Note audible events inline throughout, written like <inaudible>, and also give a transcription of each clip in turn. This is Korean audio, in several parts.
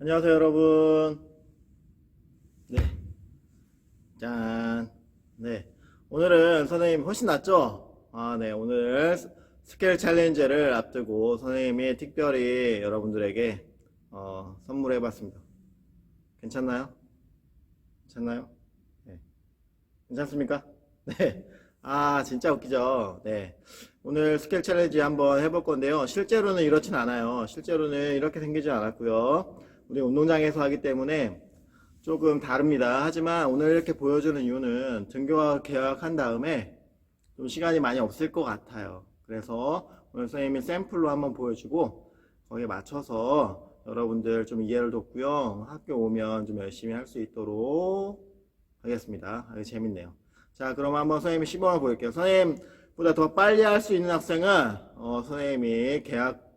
안녕하세요, 여러분. 네. 짠. 네. 오늘은 선생님 훨씬 낫죠? 아, 네. 오늘 스- 스케일 챌린지를 앞두고 선생님이 특별히 여러분들에게 어, 선물해 봤습니다. 괜찮나요? 괜찮나요? 네. 괜찮습니까? 네. 아, 진짜 웃기죠? 네. 오늘 스케일 챌린지 한번 해볼 건데요. 실제로는 이렇진 않아요. 실제로는 이렇게 생기지 않았고요. 우리 운동장에서 하기 때문에 조금 다릅니다. 하지만 오늘 이렇게 보여주는 이유는 등교와 계약한 다음에 좀 시간이 많이 없을 것 같아요. 그래서 오늘 선생님이 샘플로 한번 보여주고 거기에 맞춰서 여러분들 좀 이해를 돕고요. 학교 오면 좀 열심히 할 수 있도록 하겠습니다. 재밌네요. 자, 그럼 한번 선생님이 시범을 보일게요. 선생님보다 더 빨리 할 수 있는 학생은 어, 선생님이 계약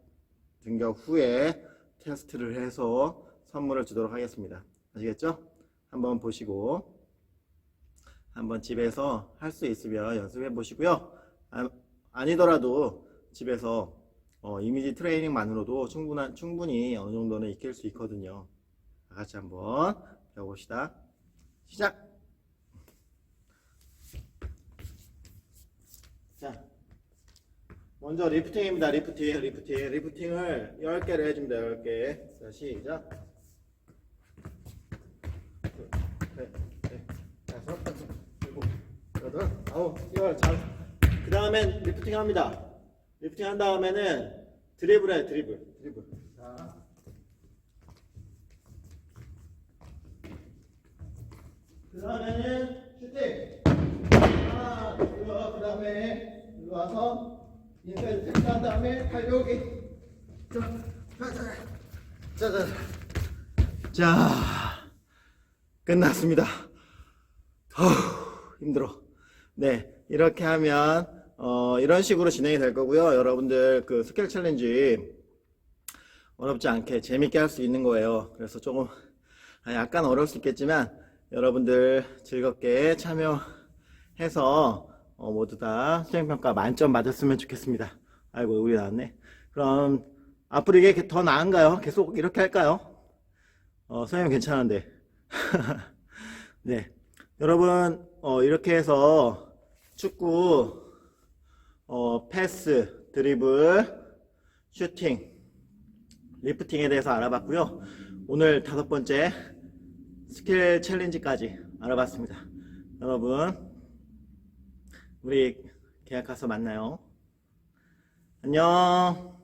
등교 후에 테스트를 해서 선물을 주도록 하겠습니다. 아시겠죠? 한번 보시고 한번 집에서 할 수 있으면 연습해 보시고요. 아, 아니더라도 집에서 어, 이미지 트레이닝만으로도 충분한, 충분히 어느 정도는 익힐 수 있거든요. 다 같이 한번 배워봅시다. 시작! 자, 먼저 리프팅입니다. 리프팅, 리프팅. 리프팅을 10개를 해줍니다. 10개. 자, 시작. 그 다음엔 리프팅 합니다. 리프팅 한 다음에는 드리블 해, 드리블. 드리블. 자. 그 다음에는 슈팅. 하나, 그 다음에, 일로 와서, 인사이드 택한 다음에, 달려오기. 자, 자, 자, 자, 자. 자, 끝났습니다. 어후, 힘들어. 네, 이렇게 하면, 어, 이런 식으로 진행이 될 거고요. 여러분들 그 스킬 챌린지 어렵지 않게 재밌게 할 수 있는 거예요. 그래서 조금, 아, 약간 어려울 수 있겠지만, 여러분들 즐겁게 참여해서 어, 모두 다 수행평가 만점 받았으면 좋겠습니다. 아이고, 우리 나왔네. 그럼 앞으로 이게 더 나은가요? 계속 이렇게 할까요? 어, 선생님 괜찮은데. <laughs> 네. 여러분, 어, 이렇게 해서 축구, 어, 패스, 드리블, 슈팅, 리프팅에 대해서 알아봤고요. 오늘 다섯 번째 스킬 챌린지까지 알아봤습니다. 여러분, 우리 계약 가서 만나요. 안녕.